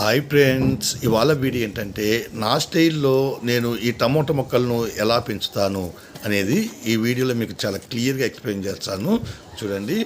Hi friends ఇవాళ video ఏంటంటే నా స్టైల్లో నేను ఈ టమోటా మొక్కలను ఎలా పెంచుతాను అనేది ఈ వీడియోలో మీకు చాలా క్లియర్గా ఎక్స్ప్లెయిన్ చేస్తాను. చూడండి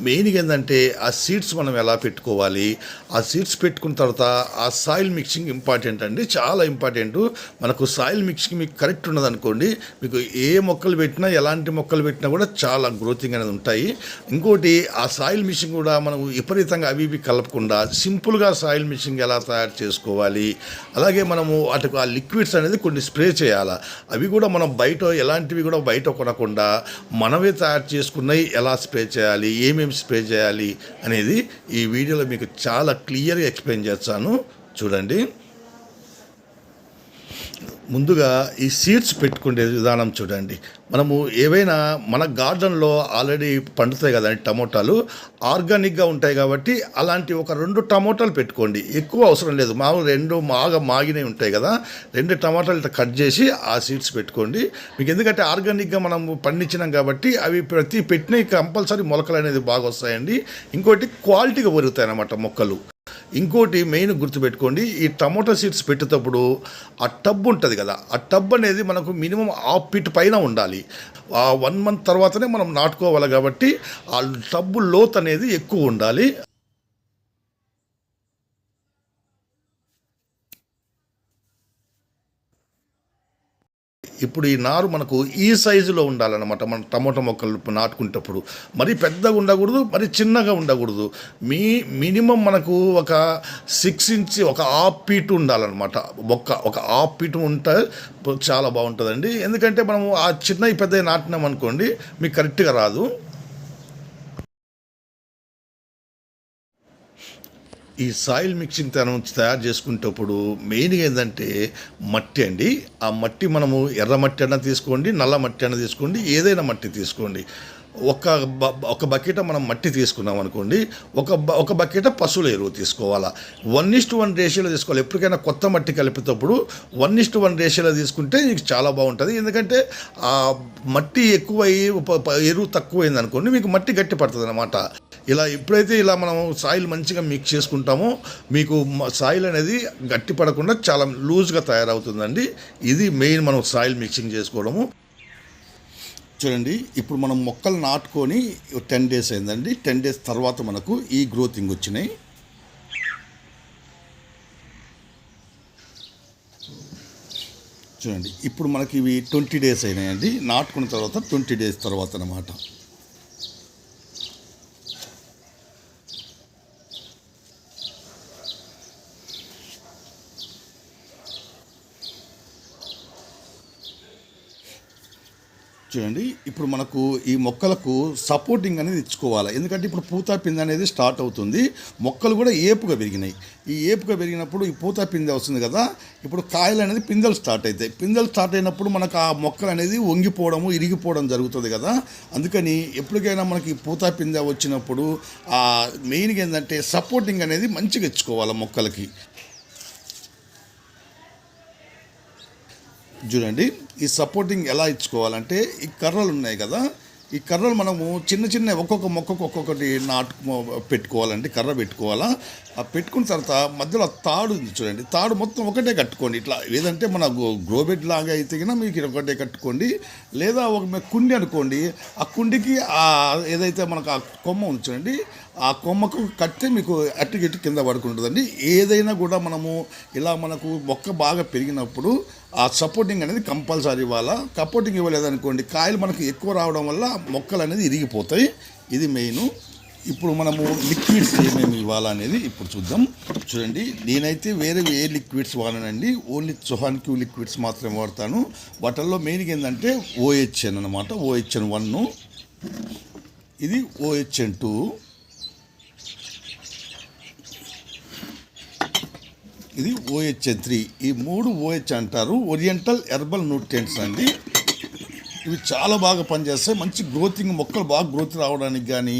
మెయిన్గా ఏంటంటే ఆ సీడ్స్ మనం ఎలా పెట్టుకోవాలి? ఆ సీడ్స్ పెట్టుకున్న తర్వాత ఆ సాయిల్ మిక్సింగ్ ఇంపార్టెంట్ అండి. చాలా ఇంపార్టెంట్. మనకు సాయిల్ మిక్సింగ్ మీకు కరెక్ట్ ఉన్నదనుకోండి మీకు ఏ మొక్కలు పెట్టినా ఎలాంటి మొక్కలు పెట్టినా కూడా చాలా గ్రోతింగ్ అనేది ఉంటాయి. ఇంకోటి ఆ సాయిల్ మిక్సింగ్ కూడా మనం విపరీతంగా అవి ఇవి కలపకుండా సింపుల్గా సాయిల్ మిక్సింగ్ ఎలా తయారు చేసుకోవాలి? అలాగే మనము వాటికి ఆ లిక్విడ్స్ అనేది కొన్ని స్ప్రే చేయాలి? అవి కూడా మనం బయట ఎలాంటివి కూడా బయట కొనకుండా మనమే తయారు చేసుకున్నవి ఎలా స్ప్రే చేయాలి? ఏమేమి స్ప్రే చేయాలి అనేది ఈ వీడియోలో మీకు చాలా క్లియర్గా ఎక్స్ప్లెయిన్ చేస్తాను. చూడండి. ముందుగా ఈ సీడ్స్ పెట్టుకునే విధానం చూడండి. మనము ఏవైనా మన గార్డెన్లో ఆల్రెడీ పండుతాయి కదండి టమోటాలు. ఆర్గానిక్గా ఉంటాయి కాబట్టి అలాంటి ఒక రెండు టమోటాలు పెట్టుకోండి. ఎక్కువ అవసరం లేదు. మామూలు రెండు మాగా మాగినవి ఉంటాయి కదా. రెండు టమాటాలు ఇట్లా కట్ చేసి ఆ సీడ్స్ పెట్టుకోండి. మీకు ఎందుకంటే ఆర్గానిక్గా మనం పండించినాం కాబట్టి అవి ప్రతి పెట్టిన కంపల్సరీ మొలకలు అనేది బాగా వస్తాయండి. ఇంకోటి క్వాలిటీగా పెరుగుతాయి అన్నమాట మొక్కలు. ఇంకోటి మెయిన్ గుర్తుపెట్టుకోండి ఈ టమోటా సీడ్స్ పెట్టేటప్పుడు ఆ టబ్ ఉంటుంది కదా ఆ టబ్ అనేది మనకు మినిమం ఆఫ్ పిట్ పైన ఉండాలి. ఆ వన్ మంత్ తర్వాతనే మనం నాటుకోవాలి కాబట్టి ఆ టబ్బు లోత్ అనేది ఎక్కువ ఉండాలి. ఇప్పుడు ఈ నారు మనకు ఈ సైజులో ఉండాలన్నమాట. మన టమోటా మొక్కలు నాటుకునేటప్పుడు. మరీ పెద్దగా ఉండకూడదు మరి చిన్నగా ఉండకూడదు. మీ మినిమం మనకు ఒక సిక్స్ ఇంచ్ ఒక హాఫ్ ఫీట్ ఉండాలన్నమాట. మొక్క ఒక హాఫ్ ఫీట్ ఉంటే చాలా బాగుంటుందండి. ఎందుకంటే మనము ఆ చిన్నవి పెద్దవి నాటినాం అనుకోండి మీకు కరెక్ట్గా రాదు. ఈ సాయిల్ మిక్సింగ్ తనం తయారు చేసుకునేటప్పుడు మెయిన్గా ఏంటంటే మట్టి అండి. ఆ మట్టి మనము ఎర్ర మట్టి అయినా తీసుకోండి నల్ల మట్టి అయినా తీసుకోండి ఏదైనా మట్టి తీసుకోండి. ఒక బ ఒక బకెట మనం మట్టి తీసుకున్నాం అనుకోండి ఒక బ- ఒక బకెట పశువుల ఎరువు తీసుకోవాలా? వన్ ఇస్ట్ వన్ రేషియోలో తీసుకోవాలి. ఎప్పటికైనా కొత్త మట్టి కలిపేటప్పుడు వన్ ఇస్ట్ వన్ రేషియోలో తీసుకుంటే మీకు చాలా బాగుంటుంది. ఎందుకంటే ఆ మట్టి ఎక్కువ ఎరువు తక్కువైంది అనుకోండి మీకు మట్టి గట్టి పడుతుంది అనమాట ఇలా ఎప్పుడైతే ఇలా మనం సాయిల్ మంచిగా మిక్స్ చేసుకుంటామో మీకు సాయిల్ అనేది గట్టి పడకుండా చాలా లూజ్గా తయారవుతుందండి. ఇది మెయిన్ మనం సాయిల్ మిక్సింగ్ చేసుకోవడము. చూడండి ఇప్పుడు మనం మొక్కలు నాటుకొని టెన్ డేస్ అయిందండి. టెన్ డేస్ తర్వాత మనకు ఈ గ్రోతింగ్ వచ్చినాయి. చూడండి ఇప్పుడు మనకి ఇవి ట్వంటీ డేస్ అయినాయండి. నాటుకున్న తర్వాత ట్వంటీ డేస్ తర్వాత అన్నమాట. చూడండి. ఇప్పుడు మనకు ఈ మొక్కలకు సపోర్టింగ్ అనేది ఇచ్చుకోవాలి. ఎందుకంటే ఇప్పుడు పూత పిందె అనేది స్టార్ట్ అవుతుంది. మొక్కలు కూడా ఏపుగా పెరిగినాయి. ఈ ఏపుగా పెరిగినప్పుడు ఈ పూత పిందె వస్తుంది కదా. ఇప్పుడు కాయలు అనేది పిందెలు స్టార్ట్ అవుతాయి పిందెలు స్టార్ట్ అయినప్పుడు మనకు ఆ మొక్కలు అనేది వంగిపోవడము ఇరిగిపోవడం జరుగుతుంది కదా. అందుకని ఎప్పటికైనా మనకి ఈ పూత పిందె వచ్చినప్పుడు ఆ మెయిన్గా ఏంటంటే సపోర్టింగ్ అనేది మంచిగా ఇచ్చుకోవాలి మొక్కలకి. చూడండి ఈ సపోర్టింగ్ ఎలా ఇచ్చుకోవాలంటే ఈ కర్రలు ఉన్నాయి కదా ఈ కర్రలు మనము చిన్న చిన్న ఒక్కొక్క మొక్కకు ఒక్కొక్కటి నాటు పెట్టుకోవాలండి కర్ర పెట్టుకోవాలా. ఆ పెట్టుకున్న తర్వాత మధ్యలో తాడు ఉంది చూడండి తాడు మొత్తం ఒకటే కట్టుకోండి. ఇట్లా ఏదంటే మన గ్రోబెడ్ లాగా అయితే కన్నా మీకు ఒకటే కట్టుకోండి. లేదా ఒక కుండి అనుకోండి ఆ కుండికి ఏదైతే మనకు ఆ కొమ్మ ఉంది చూడండి ఆ కొమ్మకు కట్టే మీకు అటు ఇటు కింద పడుకుంటుందండి. ఏదైనా కూడా మనము ఇలా మనకు మొక్క బాగా పెరిగినప్పుడు ఆ సపోర్టింగ్ అనేది కంపల్సరీ ఇవ్వాలా? సపోర్టింగ్ ఇవ్వలేదనుకోండి కాయలు మనకు ఎక్కువ రావడం వల్ల మొక్కలు అనేది ఇరిగిపోతాయి. ఇది మెయిన్. ఇప్పుడు మనము లిక్విడ్స్ ఏమేమి ఇవ్వాలనేది ఇప్పుడు చూద్దాం. చూడండి నేనైతే వేరే ఏ లిక్విడ్స్ వాడనండి. ఓన్లీ సుహాన్ క్యూ లిక్విడ్స్ మాత్రమే వాడతాను. వాటిల్లో మెయిన్గా ఏంటంటే ఓహెచ్ఎన్ అనమాట ఓహెచ్ఎన్ వన్ ఇది ఓహెచ్ఎన్ టూ ఇది ఓహెచ్ఎన్ త్రీ. ఈ మూడు ఓహెచ్ అంటారు. ఓరియంటల్ హెర్బల్ న్యూట్రియంట్స్ అండి. ఇవి చాలా బాగా పనిచేస్తాయి. మంచి గ్రోతింగ్ మొక్కలు బాగా గ్రోత్ రావడానికి కానీ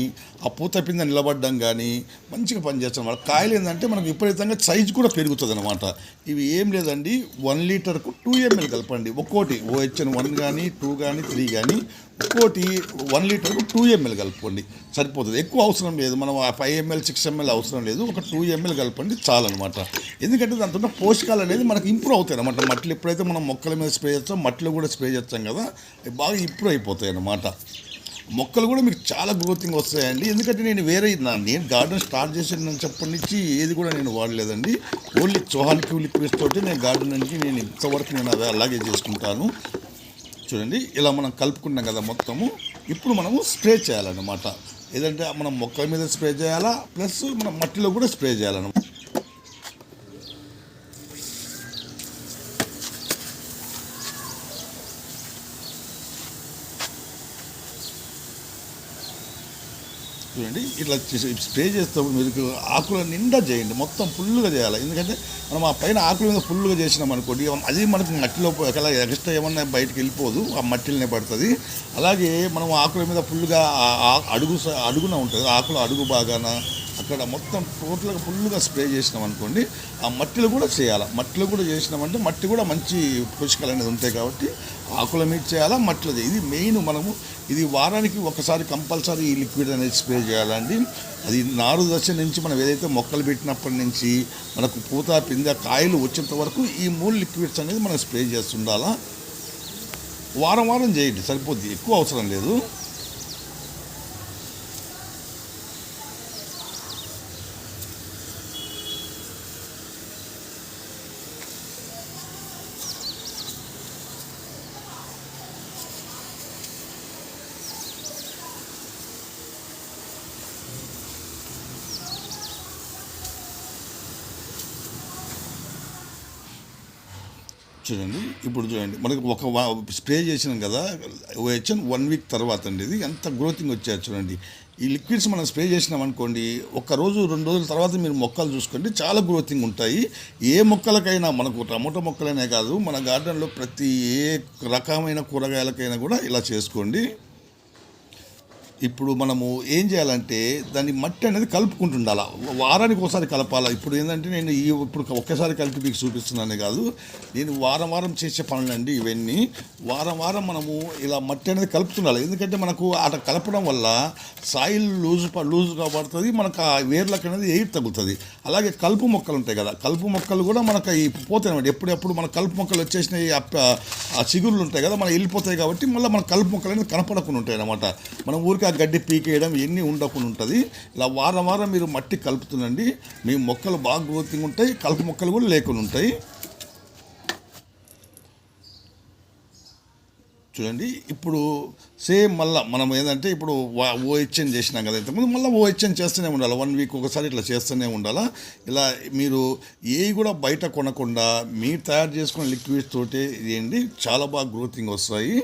ఆ పూత పింద నిలబడడం కానీ మంచిగా పనిచేస్తాం వాళ్ళ కాయలు ఏంటంటే మనకు విపరీతంగా సైజు కూడా పెరుగుతుంది అనమాట ఇవి ఏం లేదండి వన్ లీటర్కు టూ ఎంఎల్ కలపండి. ఒక్కోటి ఓహెచ్ఎన్ వన్ కానీ టూ కానీ త్రీ కానీ ఒక్కోటి వన్ లీటర్కు టూ ఎంఎల్ కలుపుకోండి. సరిపోతుంది. ఎక్కువ అవసరం లేదు. మనం ఫైవ్ ఎంఎల్ సిక్స్ ఎంఎల్ అవసరం లేదు. ఒక టూ ఎంఎల్ కలపండి చాలన్నమాట. ఎందుకంటే దాంతో ఉన్న పోషకాలు అనేది మనకు ఇంప్రూవ్ అవుతాయి అనమాట మట్టిలో ఎప్పుడైతే మనం మొక్కల మీద స్ప్రే చేస్తాం మట్టిలో కూడా స్ప్రే చేస్తాం కదా. బాగా ఇంప్రూవ్ అయిపోతాయి అన్నమాట. మొక్కలు కూడా మీకు చాలా గ్రోతింగ్ వస్తాయండి. ఎందుకంటే నేను వేరే నేను గార్డెన్ స్టార్ట్ చేసిన చెప్పటి నుంచి ఏది కూడా నేను వాడలేదండి. ఓన్లీ చోహాన్ క్యూ లిక్విడ్స్ తోటి నేను గార్డెన్ నుంచి నేను ఇంతవరకు నేను అది అలాగే చేసుకుంటాను. చూడండి ఇలా మనం కలుపుకున్నాం కదా మొత్తము. ఇప్పుడు మనము స్ప్రే చేయాలన్నమాట. ఏదంటే మనం మొక్కల మీద స్ప్రే చేయాలా? ప్లస్ మనం మట్టిలో కూడా స్ప్రే చేయాలన్నమాట. చూడండి ఇట్లా స్ప్రే చేసేటప్పుడు మీరు ఆకుల నిండా చేయండి మొత్తం ఫుల్గా చేయాలి. ఎందుకంటే మనం ఆ పైన ఆకుల మీద ఫుల్గా చేసినాం అనుకోండి అది మనకు మట్టిలో ఒకవేళ ఎక్స్ట్రా ఏమన్నా బయటకు వెళ్ళిపోదు ఆ మట్టిలోనే పడుతుంది. అలాగే మనం ఆకుల మీద ఫుల్గా ఆ- అడుగు స- అడుగున ఉంటుంది ఆకుల అడుగు బాగాన అక్కడ మొత్తం టోటల్గా ఫుల్గా స్ప్రే చేసినాం అనుకోండి ఆ మట్టిలో కూడా చేయాలి? మట్టిలో కూడా చేసినామంటే మట్టి కూడా మంచి పోషకాలు అనేది ఉంటాయి కాబట్టి ఆకుల మీద చేయాలా మట్టిలో ఇది మెయిన్ మనము ఇది వారానికి ఒకసారి కంపల్సరీ ఈ లిక్విడ్ అనేది స్ప్రే చేయాలండి. అది నారు దశ నుంచి మనం ఏదైతే మొక్కలు పెట్టినప్పటి నుంచి మనకు పూత పిందె కాయలు వచ్చేంత వరకు ఈ మూడు లిక్విడ్స్ అనేది మనం స్ప్రే చేస్తుండాలా? వారం వారం చేయండి సరిపోద్ది ఎక్కువ అవసరం లేదు. చూడండి. ఇప్పుడు చూడండి. మనకి ఒక వా- స్ప్రే చేసినాం కదా. వచ్చాను వన్ వీక్ తర్వాత అండి ఇది. ఎంత గ్రోతింగ్ వచ్చారు చూడండి. ఈ లిక్విడ్స్ మనం స్ప్రే చేసినాం అనుకోండి ఒక రోజు రెండు రోజుల తర్వాత మీరు మొక్కలు చూసుకోండి చాలా గ్రోతింగ్ ఉంటాయి. ఏ మొక్కలకైనా మనకు టమోటా మొక్కలైనా కాదు మన గార్డెన్లో ప్రతి ఏ రకమైన కూరగాయలకైనా కూడా ఇలా చేసుకోండి. ఇప్పుడు మనము ఏం చేయాలంటే దాన్ని మట్టి అనేది కలుపుకుంటుండాల. వారానికి ఒకసారి కలపాలా. ఇప్పుడు ఏంటంటే నేను ఈ ఇప్పుడు ఒక్కసారి కలిపి మీకు చూపిస్తున్నానే కాదు. నేను వారం వారం చేసే పనులండి ఇవన్నీ. వారం వారం మనము ఇలా మట్టి అనేది కలుపుతుండాలి. ఎందుకంటే మనకు అట్లా కలపడం వల్ల సాయిల్ లూజ్ లూజ్గా పడుతుంది మనకు ఆ వేర్లకు అనేది ఎయిర్ తగ్గుతుంది అలాగే కలుపు మొక్కలు ఉంటాయి కదా. కలుపు మొక్కలు కూడా మనకు ఈ పోతాయి ఎప్పుడెప్పుడు మన కలుపు మొక్కలు వచ్చేసినాయి ఆ ఆ చిగురులు ఉంటాయి కదా. మనం వెళ్ళిపోతాయి కాబట్టి మళ్ళీ మన కలుపు మొక్కలు అనేది కనపడకుండా ఉంటాయి అన్నమాట మనం ఊరికి గడ్డి పీకేయడం ఇవన్నీ ఉండకుండా ఉంటుంది. ఇలా వారం వారం మీరు మట్టి కలుపుతుండండి. మీ మొక్కలు బాగా గ్రోతింగ్ ఉంటాయి కలుపు మొక్కలు కూడా లేకుండా ఉంటాయి. చూడండి ఇప్పుడు సేమ్ మళ్ళీ మనం ఏంటంటే ఇప్పుడు ఓహెచ్ఎన్ చేసినాం కదా ఇంతకుముందు మళ్ళీ ఓహెచ్ఎన్ చేస్తూనే ఉండాలి. వన్ వీక్ ఒకసారి ఇట్లా చేస్తూనే ఉండాలా? ఇలా మీరు ఏవి కూడా బయట కొనకుండా మీరు తయారు చేసుకున్న లిక్విడ్స్ తోటి ఇదేంటి? చాలా బాగా గ్రోతింగ్ వస్తాయి.